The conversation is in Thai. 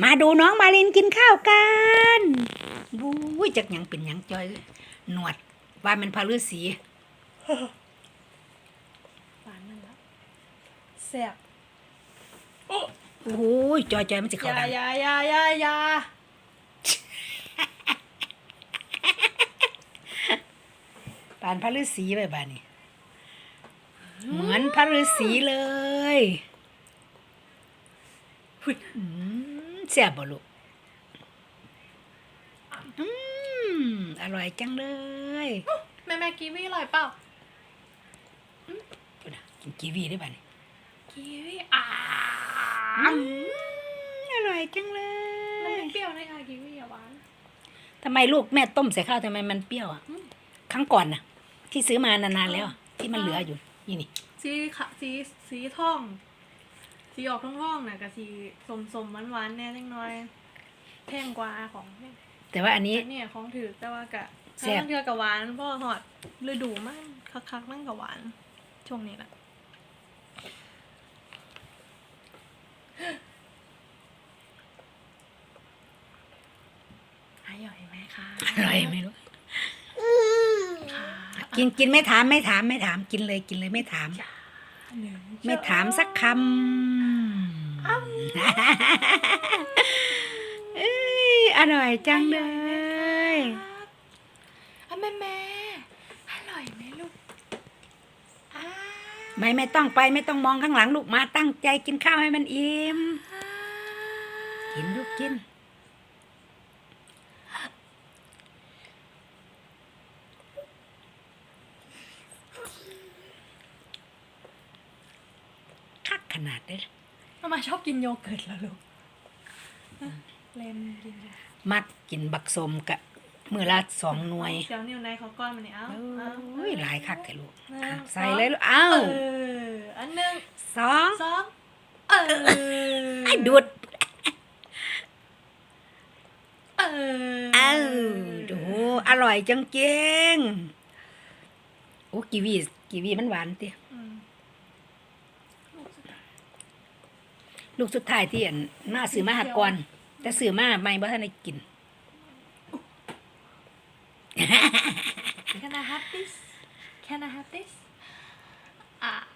มาดูน้องมาลินกินข้าวกันบู้ยจักหยังเป็นหยังจอยหนวดว่ามันพาฤาษีหวานมันแล้วแซ่บโอ้ยจอยจอยมันจะอเข้าย่าดัง อย่าอย่าอย่าอย่าปานพระฤาษีไปบ้านี่เหมือนพระฤาษีเลยอืม แซ่บบ่ลูกอืมอร่อยจังเลย แม่แม่กีวีอร่อยเปล่าพูดนะกินกีวีได้บ้านี่กีวีอ่าอืมอร่อยจังเลมันยไม่เปรี้ยวเลยค่ะกีวีอะหวานทำไมลูกแม่ต้มใส่ข้าวทำไมมันเปรี้ยวอะอืมครั้งก่อนน่ะ ที่ซื้อมานานๆแล้วอะที่มันเหลืออยู่นี่นี่สีขะสีสีทอง สีออกทองทองๆน่ะกับสีสมสมหวานหวานๆแน่จังน้อยแพงกว่าของแพงแต่ว่าอันนี้อันเนี่ยของถือแต่ว่ากะแซ่บถ้าเทือกับหวานเพราะว่าหอดฤดูมั่งคักๆมั่งกับหวาน ช่วงนี้แหละอร่อยไหมคะอร่อยไม่รู้ค่ะกินกินไม่ถามไม่ถามไม่ถามกินเลยกินเลยไม่ถามหนึ่งไม่ถามสักคำ เอ้ยอร่อยจังเลย อะแม่แม่อร่อยไหมลูกอ่าไม่ไม่ต้องไปไม่ต้องมองข้างหลังลูกมาตั้งใจกินข้าวให้มันอิ่ม กินลูกกิน คักขนาดเลย ทำไมชอบกินโยเกิร์ตล่ะลูกอะเลนกินเลยมัดกินบักสมกะมือละสองหน่วยเดี๋ยวนิ้วในเขาก้อนมันเนี่ยเอาโอ้ยหลายคักแต่ลูกหนึ่อะงใส่เลยลูกเอ้าเอออันหนึ่งสองสองเออไอ้ดูดเออเอ้าดูอร่อยจังเจงโอ้กีวีกีวีมันหวานติอื ลูกสุดท้ายที่อันมาซื้อมาหักก่อนแต่ซื้อมาไม่บ่ท่านได้กินแค่นะ have this Can I have this? Ah.